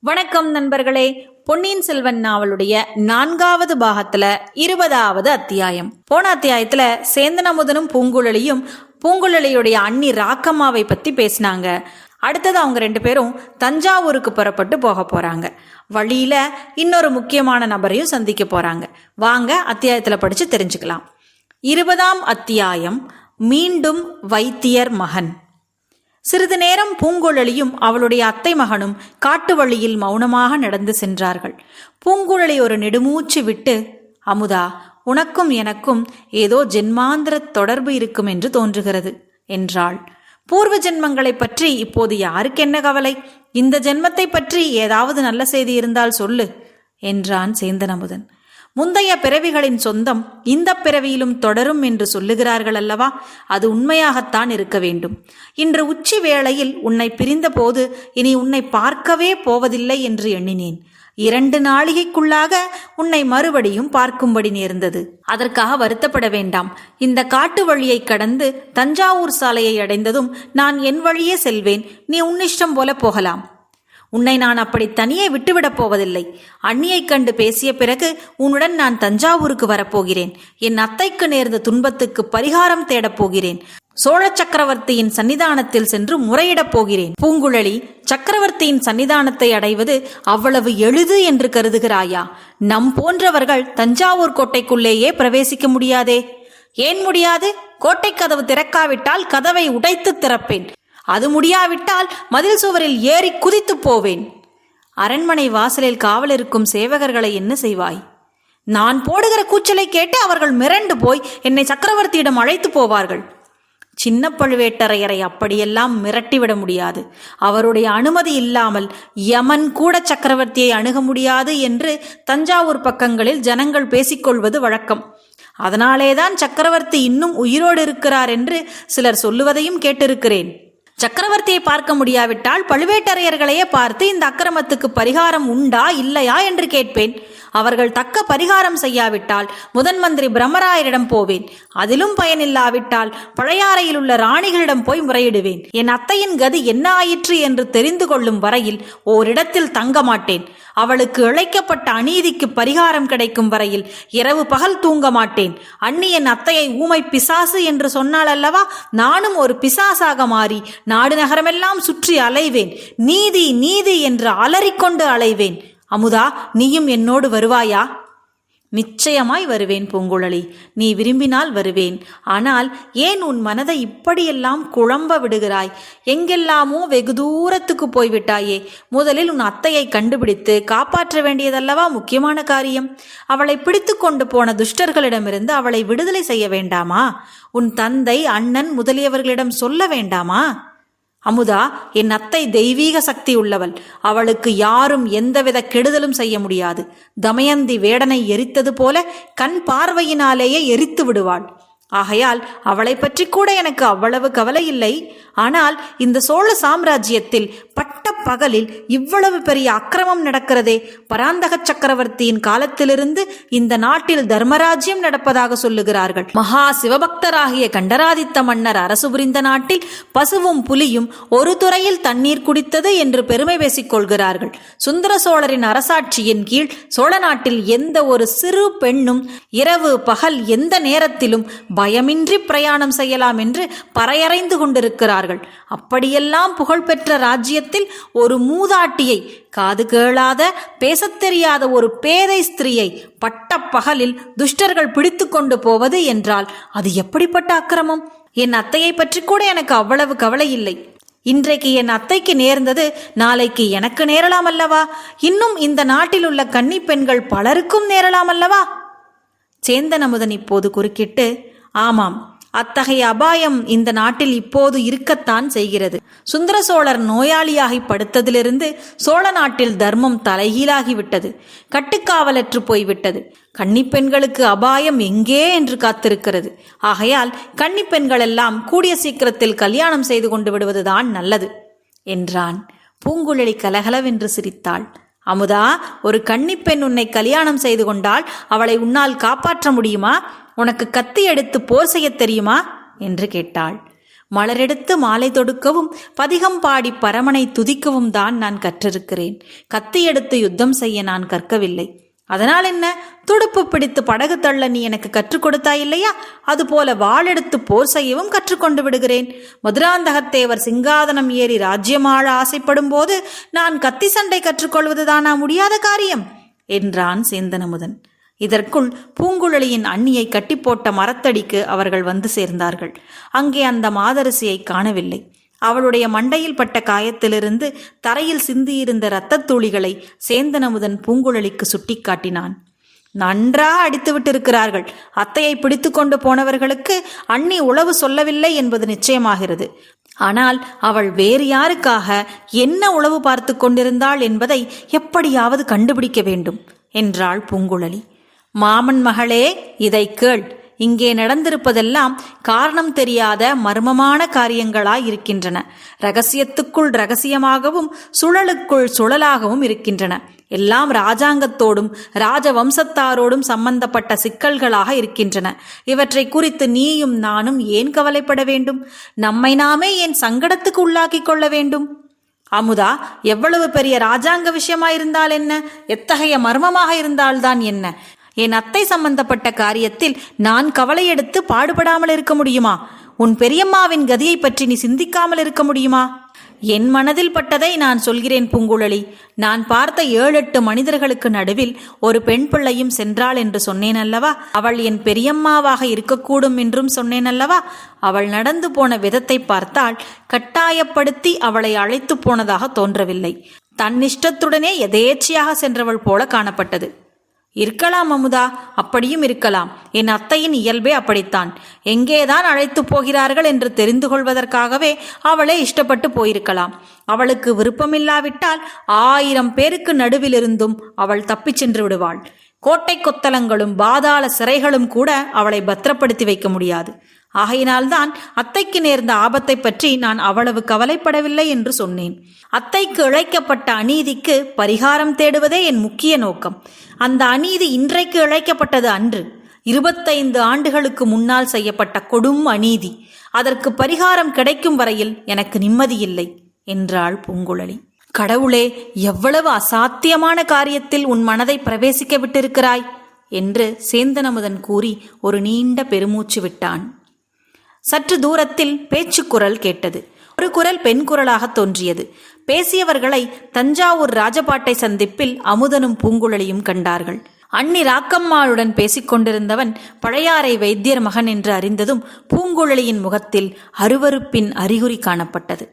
வணக்கம் நண்பர்களே. பொன்னியின் செல்வன் நாவலுடைய நான்காவது பாகத்துல இருபதாவது அத்தியாயம். போன அத்தியாயத்துல சேந்தனமுதனும் பூங்குழலியும் பூங்குழலியுடைய அண்ணி ராக்கம்மாவை பத்தி பேசினாங்க. அடுத்தது அவங்க ரெண்டு பேரும் தஞ்சாவூருக்கு புறப்பட்டு போக போறாங்க. வழியில இன்னொரு முக்கியமான நபரையும் சந்திக்க போறாங்க. வாங்க அத்தியாயத்துல படிச்சு தெரிஞ்சுக்கலாம். இருபதாம் அத்தியாயம் மீண்டும் வைத்தியர் மகன். சிறிது நேரம் பூங்குழலியும் அவளுடைய அத்தை மகனும் காட்டு வழியில் மௌனமாக நடந்து சென்றார்கள். பூங்குழலி ஒரு நெடுமூச்சு விட்டு அமுதா உனக்கும் எனக்கும் ஏதோ ஜென்மாந்திர தொடர்பு இருக்கும் என்று தோன்றுகிறது என்றாள். பூர்வ ஜென்மங்களை பற்றி இப்போது யாருக்கு என்ன கவலை? இந்த ஜென்மத்தை பற்றி ஏதாவது நல்ல செய்தி இருந்தால் சொல்லு என்றான் சேந்தன் அமுதன். முந்தைய பிறவிகளின் சொந்தம் இந்த பிறவியிலும் தொடரும் என்று சொல்லுகிறார்கள் அல்லவா? அது உண்மையாகத்தான் இருக்க வேண்டும். இன்று உச்சி வேளையில் உன்னை பிரிந்தபோது இனி உன்னை பார்க்கவே போவதில்லை என்று எண்ணினேன். இரண்டு நாளிகைக்குள்ளாக உன்னை மறுபடியும் பார்க்கும்படி நேர்ந்தது. அதற்காக வருத்தப்பட வேண்டாம். இந்த காட்டு வழியை கடந்து தஞ்சாவூர் சாலையை அடைந்ததும் நான் என் வழியே செல்வேன். நீ உன்னிஷ்டம் போல போகலாம். உன்னை நான் அப்படி தனியே விட்டுவிடப் போவதில்லை. அண்ணியைக் கண்டு பேசிய பிறகு உன்னுடன் நான் தஞ்சாவூருக்கு வரப்போகிறேன். என் அத்தைக்கு நேர்ந்த துன்பத்துக்கு பரிகாரம் தேடப் போகிறேன். சோழ சக்கரவர்த்தியின் சன்னிதானத்தில் சென்று முறையிடப் போகிறேன். பூங்குழலி சக்கரவர்த்தியின் சன்னிதானத்தை அடைவது அவ்வளவு எளிது என்று கருதுகிறாயா? நம் போன்றவர்கள் தஞ்சாவூர் கோட்டைக்குள்ளேயே பிரவேசிக்க முடியாதே. ஏன் முடியாது? கோட்டை கதவு திறக்காவிட்டால் கதவை உடைத்து திறப்பேன். அது முடியாவிட்டால் மதில் சுவரில் ஏறி குதித்து போவேன். அரண்மனை வாசலில் காவல் இருக்கும் சேவகர்களை என்ன செய்வாய்? நான் போடுகிற கூச்சலை கேட்டு அவர்கள் மிரண்டு போய் என்னை சக்கரவர்த்தியிடம் அழைத்து போவார்கள். சின்ன பழுவேட்டரையரை அப்படியெல்லாம் மிரட்டிவிட முடியாது. அவருடைய அனுமதி இல்லாமல் யமன் கூட சக்கரவர்த்தியை அணுக முடியாது என்று தஞ்சாவூர் பக்கங்களில் ஜனங்கள் பேசிக்கொள்வது வழக்கம். அதனாலேதான் சக்கரவர்த்தி இன்னும் உயிரோடு இருக்கிறார் என்று சிலர் சொல்லுவதையும் கேட்டிருக்கிறேன். சக்கரவர்த்தியை பார்க்க முடியாவிட்டால் பழுவேட்டரையர்களையே பார்த்து இந்த அக்கிரமத்துக்கு பரிகாரம் உண்டா இல்லையா என்று கேட்பேன். அவர்கள் தக்க பரிகாரம் செய்யாவிட்டால் முதன் மந்திரி பிரம்மராயரிடம் போவேன். அதிலும் பயனில்லாவிட்டால் பழையாறையில் உள்ள ராணிகளிடம் போய் முறையிடுவேன். என் அத்தையின் கதி என்ன ஆயிற்று என்று தெரிந்து கொள்ளும் வரையில் ஓரிடத்தில் தங்க மாட்டேன் அவளுக்கு இழைக்கப்பட்ட அநீதிக்கு பரிகாரம் கிடைக்கும் வரையில் இரவு பகல் தூங்க மாட்டேன். அண்ணி அத்தையை ஊமை பிசாசு என்று சொன்னால் அல்லவா? நானும் ஒரு பிசாசாக மாறி நாடு நகரமெல்லாம் சுற்றி அலைவேன். நீதி நீதி என்று அலறிக்கொண்டு அலைவேன். அமுதா நீயும் என்னோடு வருவாயா? நிச்சயமாய் வருவேன் பூங்குழலி. நீ விரும்பினால் வருவேன். ஆனால் ஏன் உன் மனதை இப்படியெல்லாம் குழம்ப விடுகிறாய்? எங்கெல்லாமோ வெகு தூரத்துக்கு போய்விட்டாயே. முதலில் உன் அத்தையை கண்டுபிடித்து காப்பாற்ற வேண்டியதல்லவா முக்கியமான காரியம்? அவளை பிடித்து கொண்டு போன துஷ்டர்களிடமிருந்து அவளை விடுதலை செய்ய வேண்டாமா? உன் தந்தை அண்ணன் முதலியவர்களிடம் சொல்ல வேண்டாமா? அமுதா என் அத்தை தெய்வீக சக்தி உள்ளவள். அவளுக்கு யாரும் எந்தவித கெடுதலும் செய்ய முடியாது. தமயந்தி வேடனை எரித்தது போல கண் பார்வையினாலேயே எரித்து விடுவாள். ஆகையால் அவளை பற்றி கூட எனக்கு அவ்வளவு கவலை இல்லை. ஆனால் இந்த சோழ சாம்ராஜ்யத்தில் பட்ட பகலில் இவ்வளவு பெரிய அக்கிரமம் நடக்கிறதே. பராந்தக சக்கரவர்த்தியின் காலத்திலிருந்து இந்த நாட்டில் தர்மராஜ்யம் நடப்பதாக சொல்லுகிறார்கள். மகா சிவபக்தராகிய கண்டராதித்த மன்னர் அரசு புரிந்த நாட்டில் பசுவும் புலியும் ஒரு துறையில் தண்ணீர் குடித்தது என்று பெருமை பேசிக் கொள்கிறார்கள். சுந்தர சோழரின் அரசாட்சியின் கீழ் சோழ நாட்டில் எந்த ஒரு சிறு பெண்ணும் இரவு பகல் எந்த நேரத்திலும் பயமின்றி பிரயாணம் செய்யலாம் என்று பறையறைந்து கொண்டிருக்கிறார்கள். அப்படியெல்லாம் புகழ்பெற்ற ராஜ்யத்தில் ஒரு மூதாட்டியை காது கேளாத பேசத் தெரியாத ஒரு பேதை ஸ்திரீயை பட்ட பகலில் துஷ்டர்கள் பிடித்து கொண்டு போவது என்றால் அது எப்படிப்பட்ட அக்கிரமம்? என் அத்தையை பற்றி கூட எனக்கு அவ்வளவு கவலை இல்லை. இன்றைக்கு என் அத்தைக்கு நேர்ந்தது நாளைக்கு எனக்கு நேரலாம் அல்லவா? இன்னும் இந்த நாட்டில் உள்ள கன்னி பெண்கள் பலருக்கும் நேரலாம் அல்லவா? சேந்தனமுதன் இப்போது குறுக்கிட்டு ஆமாம். அத்தகைய அபாயம் இந்த நாட்டில் இப்போது இருக்கத்தான் செய்கிறது. சுந்தர சோழர் நோயாளியாகி படுத்ததிலிருந்து சோழ நாட்டில் தர்மம் தலைகீழாகிவிட்டது. கட்டுக்காவலற்று போய்விட்டது. கன்னிப்பெண்களுக்கு அபாயம் எங்கே என்று காத்திருக்கிறது. ஆகையால் கன்னிப்பெண்கள் எல்லாம் கூடிய சீக்கிரத்தில் கல்யாணம் செய்து கொண்டு விடுவதுதான் நல்லது என்றான். பூங்குழலி கலகலவென்று சிரித்தாள். அமுதா ஒரு கன்னிப்பெண் உன்னை கல்யாணம் செய்து கொண்டால் அவளை உன்னால் காப்பாற்ற முடியுமா? உனக்கு கத்தி எடுத்து போர் செய்ய தெரியுமா? என்று கேட்டாள். மலரெடுத்து மாலை தொடுக்கவும் பதிகம் பாடி பரமனை துதிக்கவும் தான் நான் கற்றிருக்கிறேன். கத்தி எடுத்து யுத்தம் செய்ய நான் கற்கவில்லை. அதனால் என்ன? துடுப்பு பிடித்து படகு தள்ள நீ எனக்கு கற்றுக் கொடுத்தாய் இல்லையா? அதுபோல வாளெடுத்து போர் செய்யவும் கற்றுக்கொண்டு விடுகிறேன். மதுராந்தகத்தேவர் சிங்காதனம் ஏறி ராஜ்யமாழ ஆசைப்படும் போது நான் கத்தி சண்டை கற்றுக்கொள்வதுதானா முடியாத காரியம்? என்றான் சேந்தனமுதன். இதற்குள் பூங்குழலியின் அண்ணியை கட்டிப்போட்ட மரத்தடிக்கு அவர்கள் வந்து சேர்ந்தார்கள். அங்கே அந்த மாதரசியை காணவில்லை. அவளுடைய மண்டையில் பட்ட காயத்திலிருந்து தரையில் சிந்தியிருந்த இரத்தத் துளிகளை சேந்தனமுதன் பூங்குழலிக்கு சுட்டிக்காட்டினான். நன்றா அடித்துவிட்டிருக்கிறார்கள் அத்தையை பிடித்து கொண்டு போனவர்களுக்கு அண்ணி உளவு சொல்லவில்லை என்பது நிச்சயமாகிறது. ஆனால் அவள் வேறு யாருக்காக என்ன உளவு பார்த்து கொண்டிருந்தாள் என்பதை எப்படியாவது கண்டுபிடிக்க வேண்டும் என்றாள் பூங்குழலி. மாமன் மகளே இதை கேள். இங்கே நடந்திருப்பதெல்லாம் காரணம் தெரியாத மர்மமான காரியங்களாய் இருக்கின்றன. ரகசியத்துக்குள் ரகசியமாகவும் சுழலுக்குள் சுழலாகவும் இருக்கின்றன. எல்லாம் ராஜாங்கத்தோடும் ராஜவம்சத்தாரோடும் சம்பந்தப்பட்ட சிக்கல்களாக இருக்கின்றன. இவற்றை குறித்து நீயும் நானும் ஏன் கவலைப்பட வேண்டும்? நம்மை நாமே ஏன் சங்கடத்துக்கு உள்ளாக்கிக் கொள்ள வேண்டும்? அமுதா எவ்வளவு பெரிய ராஜாங்க விஷயமா இருந்தால் என்ன? எத்தகைய மர்மமாக இருந்தால்தான் என்ன? என் அத்தை சம்பந்தப்பட்ட காரியத்தில் நான் கவலை எடுத்து பாடுபடாமல் இருக்க முடியுமா? உன் பெரியம்மாவின் கதியை பற்றி நீ சிந்திக்காமல் இருக்க முடியுமா? என் மனதில் பட்டதை நான் சொல்கிறேன் பூங்குழலி. நான் பார்த்த ஏழு எட்டு மனிதர்களுக்கு நடுவில் ஒரு பெண் பிள்ளையும் சென்றாள் என்று சொன்னேன் அல்லவா? அவள் என் பெரியம்மாவாக இருக்கக்கூடும் என்றும் சொன்னேன் அல்லவா? அவள் நடந்து போன விதத்தை பார்த்தால் கட்டாயப்படுத்தி அவளை அழைத்து போனதாக தோன்றவில்லை. தன்னிஷ்டத்துடனே எதேச்சையாக சென்றவள் போல காணப்பட்டது. இருக்கலாம் அமுதா அப்படியும் இருக்கலாம். என் அத்தையின் இயல்பே அப்படித்தான். எங்கேதான் அழைத்து போகிறார்கள் என்று தெரிந்து கொள்வதற்காகவே அவளே இஷ்டப்பட்டு போயிருக்கலாம். அவளுக்கு விருப்பமில்லாவிட்டால் ஆயிரம் பேருக்கு நடுவிலிருந்தும் அவள் தப்பிச் சென்று விடுவாள். கோட்டை கொத்தலங்களும் பாதாள சிறைகளும் கூட அவளை பத்திரப்படுத்தி வைக்க முடியாது. ஆகையினால்தான் அத்தைக்கு நேர்ந்த ஆபத்தை பற்றி நான் அவ்வளவு கவலைப்படவில்லை என்று சொன்னேன். அத்தைக்கு இழைக்கப்பட்ட அநீதிக்கு பரிகாரம் தேடுவதே என் முக்கிய நோக்கம். அந்த அநீதி இன்றைக்கு இழைக்கப்பட்டது அன்று. இருபத்தைந்து ஆண்டுகளுக்கு முன்னால் செய்யப்பட்ட கொடும் அநீதி. அதற்கு பரிகாரம் கிடைக்கும் வரையில் எனக்கு நிம்மதியில்லை என்றாள் பூங்குழலி. கடவுளே எவ்வளவு அசாத்தியமான காரியத்தில் உன் மனதை பிரவேசிக்க விட்டிருக்கிறாய் என்று சேந்தனமுதன் கூறி ஒரு நீண்ட பெருமூச்சு விட்டான். சற்று தூரத்தில் பேச்சு குரல் கேட்டது. ஒரு குரல் பெண் குரலாக தோன்றியது. பேசியவர்களை தஞ்சாவூர் ராஜபாட்டை சந்திப்பில் அமுதனும் பூங்குழலியும் கண்டார்கள். அண்ணி ராக்கம்மாளுடன் பேசிக் கொண்டிருந்தவன் பழையாறை வைத்தியர் மகன் என்று அறிந்ததும் பூங்குழலியின் முகத்தில் அருவருப்பின் அறிகுறி காணப்பட்டது.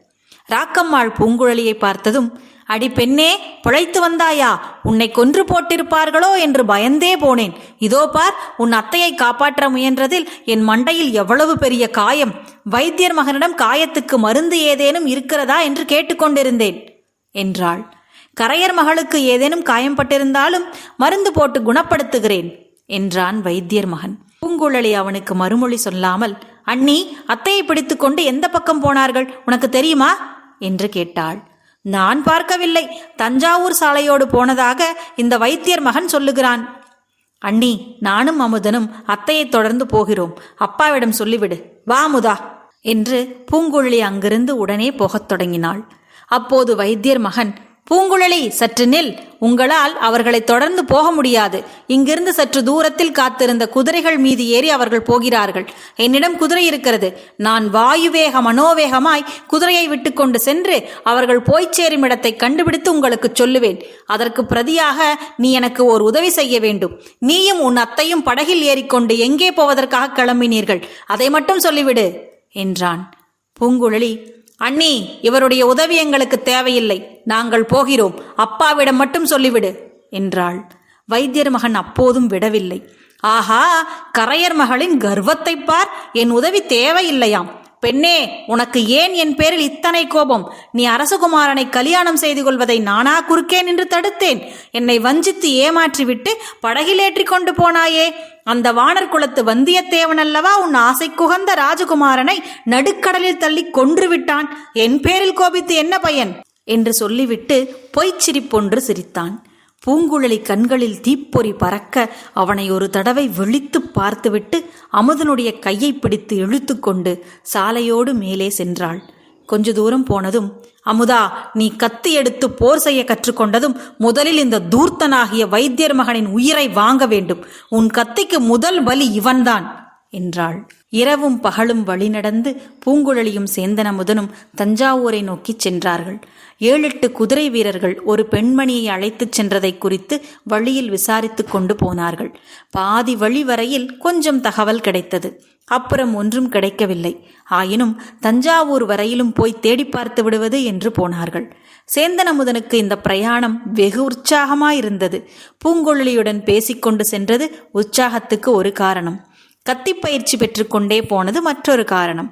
ராக்கம்மாள் பூங்குழலியை பார்த்ததும் அடி பெண்ணே பிழைத்து வந்தாயா? உன்னை கொன்று போட்டிருப்பார்களோ என்று பயந்தே போனேன். இதோ பார் உன் அத்தையை காப்பாற்ற முயன்றதில் என் மண்டையில் எவ்வளவு பெரிய காயம். வைத்தியர் மகனிடம் காயத்துக்கு மருந்து ஏதேனும் இருக்கிறதா என்று கேட்டுக்கொண்டிருந்தேன் என்றாள். கரையர் மகளுக்கு ஏதேனும் காயம்பட்டிருந்தாலும் மருந்து போட்டு குணப்படுத்துகிறேன் என்றான் வைத்தியர் மகன். பூங்குழலி அவனுக்கு மறுமொழி சொல்லாமல் அண்ணி அத்தையை பிடித்துக்கொண்டு எந்த பக்கம் போனார்கள்? உனக்கு தெரியுமா? என்று கேட்டாள். நான் பார்க்கவில்லை. தஞ்சாவூர் சாலையோடு போனதாக இந்த வைத்தியர் மகன் சொல்லுகிறான். அண்ணி நானும் அமுதனும் அத்தையை தொடர்ந்து போகிறோம். அப்பாவிடம் சொல்லிவிடு. வா முதா என்று பூங்குழலி அங்கிருந்து உடனே போகத் தொடங்கினாள். அப்போது வைத்தியர் மகன் பூங்குழலி சற்று நில். உங்களால் அவர்களை தொடர்ந்து போக முடியாது. இங்கிருந்து சற்று தூரத்தில் காத்திருந்த குதிரைகள் மீது ஏறி அவர்கள் போகிறார்கள். என்னிடம் குதிரை இருக்கிறது. நான் வாயுவேக மனோவேகமாய் குதிரையை விட்டுக்கொண்டு சென்று அவர்கள் போய்ச் சேரும் இடத்தை கண்டுபிடித்து உங்களுக்கு சொல்லுவேன். அதற்கு பிரதியாக நீ எனக்கு ஒரு உதவி செய்ய வேண்டும். நீயும் உன் அத்தையும் படகில் ஏறிக்கொண்டு எங்கே போவதற்காக கிளம்பினீர்கள். அதை மட்டும் சொல்லிவிடு என்றான். பூங்குழலி அண்ணி இவருடைய உதவி எங்களுக்கு தேவையில்லை. நாங்கள் போகிறோம். அப்பாவிடம் மட்டும் சொல்லிவிடு என்றாள். வைத்தியர் மகன் அப்போதும் விடவில்லை. ஆஹா கரையர் மகளின் கர்வத்தைப் பார். என் உதவி தேவையில்லையாம். பெண்ணே உனக்கு ஏன் என் பேரில் இத்தனை கோபம்? நீ அரசகுமாரனை கல்யாணம் செய்து கொள்வதை நானா குறுக்கேன் என்று தடுத்தேன். என்னை வஞ்சித்து ஏமாற்றிவிட்டு படகில் ஏற்றிக் கொண்டு போனாயே. அந்த வானர் குலத்து வந்தியத்தேவன் அல்லவா உன் ஆசை குகந்த ராஜகுமாரனை நடுக்கடலில் தள்ளி கொன்று விட்டான் என் பேரில் கோபித்து என்ன பயன்? என்று சொல்லிவிட்டு பொய்ச்சிரிப்பொன்று சிரித்தான். பூங்குழலி கண்களில் தீப்பொறி பறக்க அவனை ஒரு தடவை விழித்து பார்த்துவிட்டு அமுதனுடைய கையை பிடித்து இழுத்துக்கொண்டு சாலையோடு மேலே சென்றாள். கொஞ்ச தூரம் போனதும் அமுதா நீ கத்தி எடுத்து போர் செய்ய கற்றுக்கொண்டதும் முதலில் இந்த தூர்த்தனாகிய வைத்தியர் மகனின் உயிரை வாங்க வேண்டும். உன் கத்திக்கு முதல் பலி இவன்தான். என்றாள். இரவும் பகலும் வழிநடந்து பூங்குழலியும் சேந்தனமுதனும் தஞ்சாவூரை நோக்கிச் சென்றார்கள். ஏழெட்டு குதிரை வீரர்கள் ஒரு பெண்மணியை அழைத்துச் சென்றதை குறித்து வழியில் விசாரித்துக் கொண்டு போனார்கள். பாதி வழி வரையில் கொஞ்சம் தகவல் கிடைத்தது. அப்புறம் ஒன்றும் கிடைக்கவில்லை. ஆயினும் தஞ்சாவூர் வரையிலும் போய் தேடி பார்த்து விடுவது என்று போனார்கள். சேந்தனமுதனுக்கு இந்த பிரயாணம் வெகு உற்சாகமாயிருந்தது. பூங்குழலியுடன் பேசிக்கொண்டு சென்றது உற்சாகத்துக்கு ஒரு காரணம். கத்தி பயிற்சி பெற்றுக்கொண்டே போனது மற்றொரு காரணம்.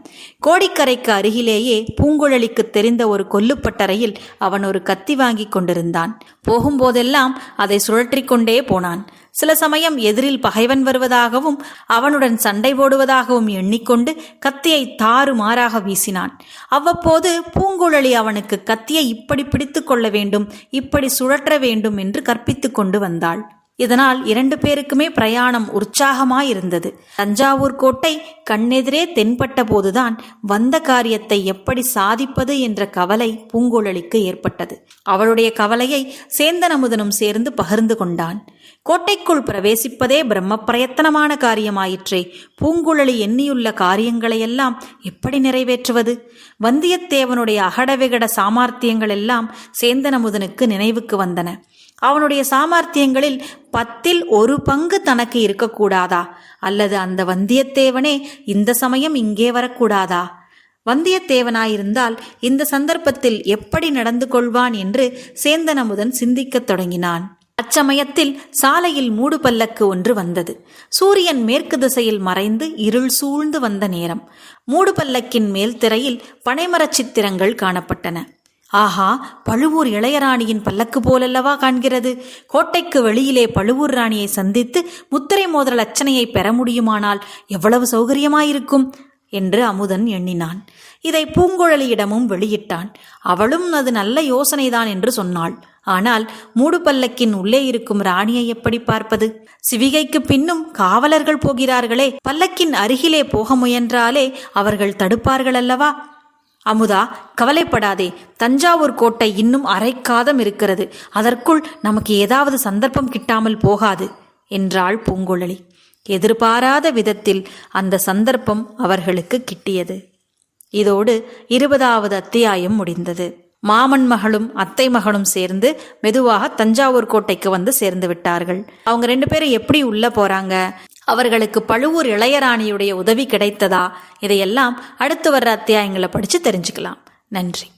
கோடிக்கரைக்கு அருகிலேயே பூங்குழலிக்கு தெரிந்த ஒரு கொல்லுப்பட்டறையில் அவன் ஒரு கத்தி வாங்கி கொண்டிருந்தான். போகும்போதெல்லாம் அதை சுழற்றிக்கொண்டே போனான். சில சமயம் எதிரில் பகைவன் வருவதாகவும் அவனுடன் சண்டை போடுவதாகவும் எண்ணிக்கொண்டு கத்தியை தாறுமாறாக வீசினான். அவ்வப்போது பூங்குழலி அவனுக்கு கத்தியை இப்படி பிடித்து கொள்ள வேண்டும் இப்படி சுழற்ற வேண்டும் என்று கற்பித்துக் கொண்டு வந்தாள். இதனால் இரண்டு பேருக்குமே பிரயாணம் உற்சாகமாயிருந்தது. தஞ்சாவூர் கோட்டை கண்ணெதிரே தென்பட்ட போதுதான் வந்த காரியத்தை எப்படி சாதிப்பது என்ற கவலை பூங்குழலிக்கு ஏற்பட்டது. அவளுடைய கவலையை சேந்தனமுதனும் சேர்ந்து பகிர்ந்து கொண்டான். கோட்டைக்குள் பிரவேசிப்பதே பிரம்ம பிரயத்தனமான காரியமாயிற்றே. பூங்குழலி எண்ணியுள்ள காரியங்களையெல்லாம் எப்படி நிறைவேற்றுவது? வந்தியத்தேவனுடைய அகடவிகட சாமார்த்தியங்கள் எல்லாம் சேந்தனமுதனுக்கு நினைவுக்கு வந்தன. அவனுடைய சாமர்த்தியங்களில் பத்தில் ஒரு பங்கு தனக்கு இருக்கக்கூடாதா? அல்லது அந்த வந்தியத்தேவனே இந்த சமயம் இங்கே வரக்கூடாதா? வந்தியத்தேவனாயிருந்தால் இந்த சந்தர்ப்பத்தில் எப்படி நடந்து கொள்வான் என்று சேந்தனமுதன் சிந்திக்கத் தொடங்கினான். அச்சமயத்தில் சாலையில் மூடு பல்லக்கு ஒன்று வந்தது. சூரியன் மேற்கு திசையில் மறைந்து இருள் சூழ்ந்து வந்த நேரம். மூடு பல்லக்கின் மேல் திரையில் பனைமரச் சித்திரங்கள் காணப்பட்டன. ஆஹா பழுவூர் இளையராணியின் பல்லக்கு போலல்லவா காண்கிறது. கோட்டைக்கு வெளியிலே பழுவூர் ராணியை சந்தித்து முத்திரை மோதிர லட்சணையை பெற முடியுமானால் எவ்வளவு சௌகரியமாயிருக்கும்? என்று அமுதன் எண்ணினான். இதை பூங்குழலியிடமும் வெளியிட்டான். அவளும் அது நல்ல யோசனைதான் என்று சொன்னாள். ஆனால் மூடு பல்லக்கின் உள்ளே இருக்கும் ராணியை எப்படி பார்ப்பது? சிவிகைக்கு பின்னும் காவலர்கள் போகிறார்களே பல்லக்கின் அருகிலே போக முயன்றாலே அவர்கள் தடுப்பார்கள் அல்லவா அமுதா கவலைப்படாதே. தஞ்சாவூர் கோட்டை இன்னும் அரைக்காதம் இருக்கிறது. அதற்குள் நமக்கு ஏதாவது சந்தர்ப்பம் கிட்டாமல் போகாது என்றாள் பூங்குழலி. எதிர்பாராத விதத்தில் அந்த சந்தர்ப்பம் அவர்களுக்கு கிட்டியது. இதோடு இருபதாவது அத்தியாயம் முடிந்தது. மாமன் மகளும் அத்தை மகளும் சேர்ந்து மெதுவாக தஞ்சாவூர் கோட்டைக்கு வந்து சேர்ந்து விட்டார்கள். அவங்க ரெண்டு பேரும் எப்படி உள்ள போறாங்க? அவர்களுக்கு பழுவூர் இளையராணியுடைய உதவி கிடைத்ததா? இதையெல்லாம் அடுத்து வர்ற அத்தியாயங்களை படித்து தெரிஞ்சுக்கலாம். நன்றி.